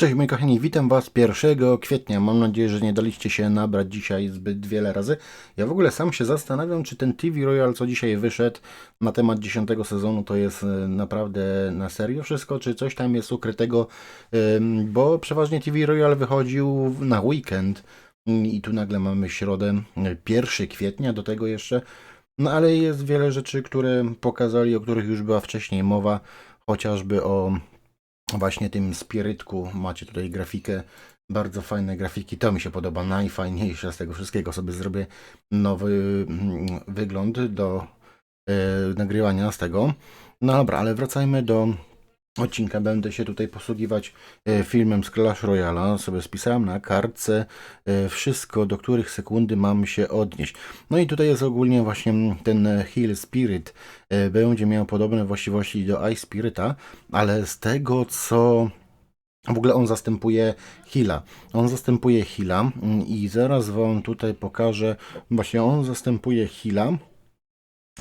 Cześć moi kochani, witam Was 1 kwietnia. Mam nadzieję, że nie daliście się nabrać dzisiaj zbyt wiele razy. Ja w ogóle sam się zastanawiam, czy ten TV Royal, co dzisiaj wyszedł na temat 10 sezonu, to jest e, naprawdę na serio wszystko, czy coś tam jest ukrytego, bo przeważnie TV Royal wychodził na weekend i tu nagle mamy środę, e, 1 kwietnia do tego jeszcze. No ale jest wiele rzeczy, które pokazali, o których już była wcześniej mowa, chociażby o właśnie tym spirytku. Macie tutaj grafikę, bardzo fajne grafiki. To mi się podoba, najfajniejsze z tego wszystkiego. Sobie zrobię nowy mm, wygląd do e, nagrywania z tego. No dobra, ale wracajmy do odcinka. Będę się tutaj posługiwać e, filmem z Clash Royale. Sobie spisałem na kartce e, wszystko, do których sekundy mam się odnieść. No i tutaj jest ogólnie właśnie ten Heal Spirit. e, Będzie miał podobne właściwości do Ice Spirita, ale z tego co w ogóle on zastępuje Hila. On zastępuje Hila mm, i zaraz wam tutaj pokażę. Właśnie on zastępuje Hila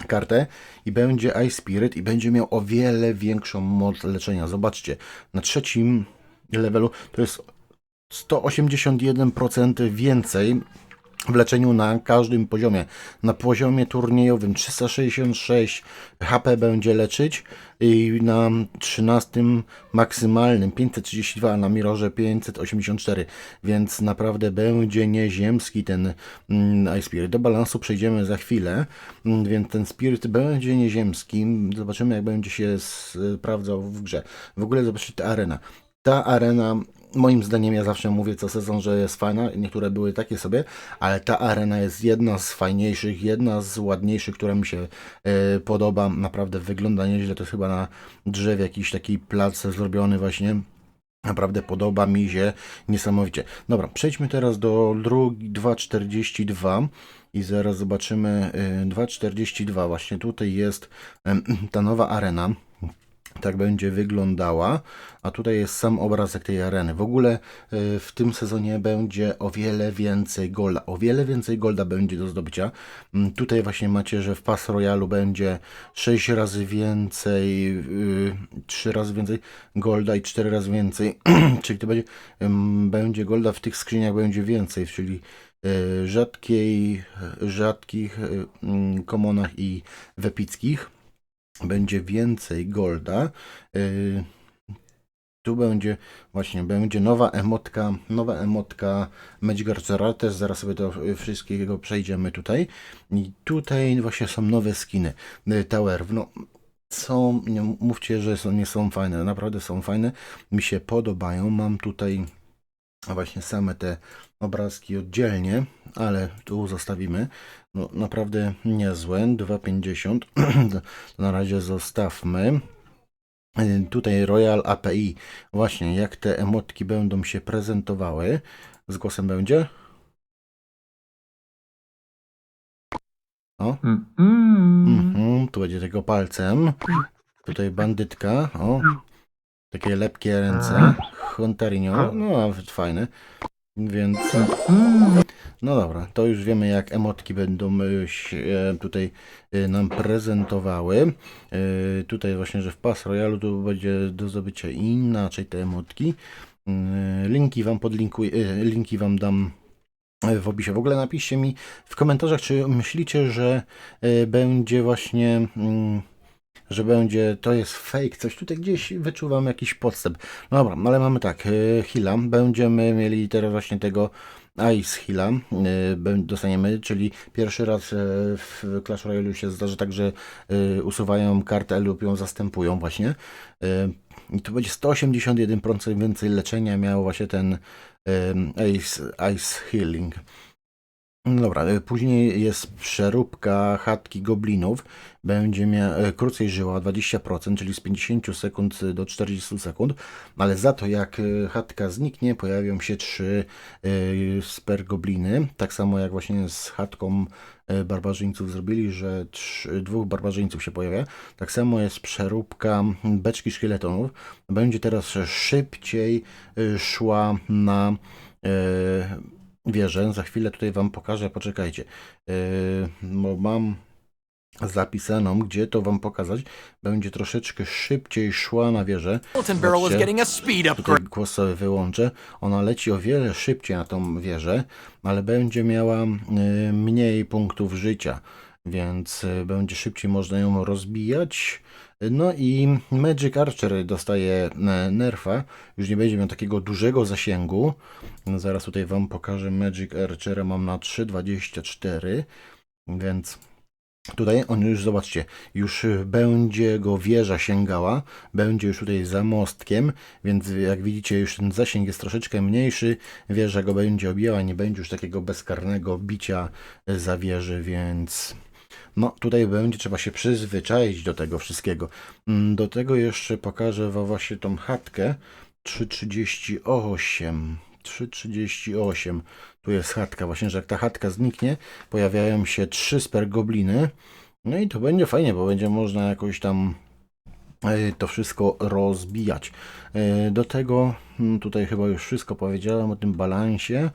kartę i będzie Ice Spirit i będzie miał o wiele większą moc leczenia. Zobaczcie, na trzecim levelu to jest 181% więcej w leczeniu na każdym poziomie. Na poziomie turniejowym 366 HP będzie leczyć i na 13 maksymalnym 532, a na Mirorze 584, więc naprawdę będzie nieziemski ten mm, Spirit. Do balansu przejdziemy za chwilę, mm, więc ten Spirit będzie nieziemski. Zobaczymy jak będzie się sprawdzał w grze. W ogóle zobaczcie ta arena. Ta arena moim zdaniem ja zawsze mówię co sezon, że jest fajna, niektóre były takie sobie, ale ta arena jest jedna z fajniejszych, jedna z ładniejszych, która mi się e, podoba, naprawdę wygląda nieźle, to jest chyba na drzewie jakiś taki plac zrobiony właśnie. Naprawdę podoba mi się niesamowicie. Dobra, przejdźmy teraz do drugi 2.42 i zaraz zobaczymy e, 2.42. Właśnie tutaj jest ta nowa arena tak będzie wyglądała, a tutaj jest sam obrazek tej areny. W ogóle y, w tym sezonie będzie o wiele więcej golda, o wiele więcej golda będzie do zdobycia. Mm, Tutaj właśnie macie, że w Pas Royalu będzie 6 razy więcej, 3 razy więcej golda i 4 razy więcej, czyli to będzie, ym, będzie golda w tych skrzyniach będzie więcej, czyli y, rzadkiej, rzadkich y, mm, komonach i w epickich będzie więcej golda. Yy, tu będzie właśnie będzie nowa emotka, nowa emotka Magic Archera, też zaraz sobie do wszystkiego przejdziemy tutaj. I tutaj właśnie są nowe skiny yy, Tower. No są, nie mówcie, że są, nie są fajne, naprawdę są fajne, mi się podobają. Mam tutaj właśnie same te obrazki oddzielnie, ale tu zostawimy. No, naprawdę niezłe, 2,50. To na razie zostawmy. Tutaj Royal API. Właśnie, jak te emotki będą się prezentowały. Z głosem będzie? O, Mm, mhm, tu będzie tego palcem. Tutaj bandytka. O, takie lepkie ręce. Hunterino. No, nawet fajne. Więc. Mm. No dobra, to już wiemy jak emotki będą y, się tutaj y, nam prezentowały. Tutaj właśnie, że w Pas Royalu tu będzie do zdobycia inaczej te emotki. Linki wam podlinkuję, linki wam dam w opisie. W ogóle napiszcie mi w komentarzach, czy myślicie, że będzie właśnie... że będzie, to jest fake, coś tutaj gdzieś wyczuwam jakiś podstęp. No dobra, ale mamy tak, y, Hila, będziemy mieli teraz właśnie tego Ice Hila, bę- dostaniemy, czyli pierwszy raz y, w Clash Royale się zdarzy tak, że usuwają kartę lub ją zastępują właśnie. I to będzie 181% więcej leczenia miał właśnie ten Ice, Ice Healing. Dobra, y, później jest przeróbka chatki goblinów. Będzie miała krócej żyła o 20%, czyli z 50 sekund do 40 sekund, ale za to jak y, chatka zniknie, pojawią się trzy y, sper gobliny. Tak samo jak właśnie z chatką y, barbarzyńców zrobili, że trzy, dwóch barbarzyńców się pojawia. Tak samo jest przeróbka beczki szkieletonów. Będzie teraz szybciej y, szła na y, wieżę. Za chwilę tutaj Wam pokażę, poczekajcie, yy, bo mam zapisaną, gdzie to Wam pokazać. Będzie troszeczkę szybciej szła na wieżę. Zobaczcie. Tutaj głos sobie wyłączę. Ona leci o wiele szybciej na tą wieżę, ale będzie miała y, mniej punktów życia, więc y, będzie szybciej można ją rozbijać. No i Magic Archer dostaje e, nerfa, już nie będzie miał takiego dużego zasięgu. No zaraz tutaj Wam pokażę Magic Archera, mam na 3,24, więc Tutaj on już, zobaczcie, już będzie go wieża sięgała, będzie już tutaj za mostkiem, więc jak widzicie już ten zasięg jest troszeczkę mniejszy, wieża go będzie objęła, nie będzie już takiego bezkarnego bicia za wieży, więc no tutaj będzie trzeba się przyzwyczaić do tego wszystkiego. Mm, Do tego jeszcze pokażę wam właśnie tą chatkę 338. 338. Tu jest chatka. Właśnie, że jak ta chatka zniknie, pojawiają się trzy spergobliny. No i to będzie fajnie, bo będzie można jakoś tam e, to wszystko rozbijać. E, Do tego mm, tutaj chyba już wszystko powiedziałem o tym balansie.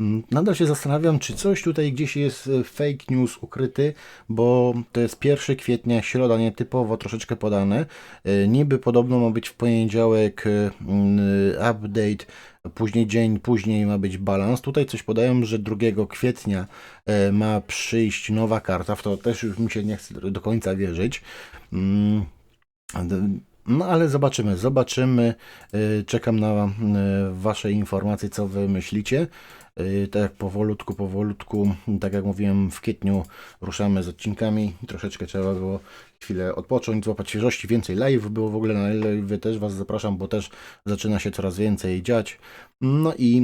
Mm, Nadal się zastanawiam, czy coś tutaj gdzieś jest e, fake news ukryty, bo to jest 1 kwietnia, środa nietypowo troszeczkę podane. E, Niby podobno ma być w poniedziałek e, mm, update, później dzień później ma być balans. Tutaj coś podają, że 2 kwietnia ma przyjść nowa karta, w to też już mi się nie chce do końca wierzyć. Mm, No ale zobaczymy, zobaczymy. Czekam na Wasze informacje, co Wy myślicie. E, Tak powolutku, powolutku, tak jak mówiłem, w kwietniu ruszamy z odcinkami. Troszeczkę trzeba było chwilę odpocząć, złapać świeżości. Więcej live było w ogóle na live, też Was zapraszam, bo też zaczyna się coraz więcej dziać. No i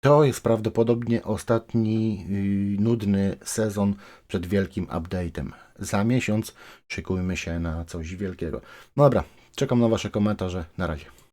to jest prawdopodobnie ostatni yy, nudny sezon przed wielkim update'em. Za miesiąc szykujmy się na coś wielkiego. No dobra, czekam na Wasze komentarze. Na razie.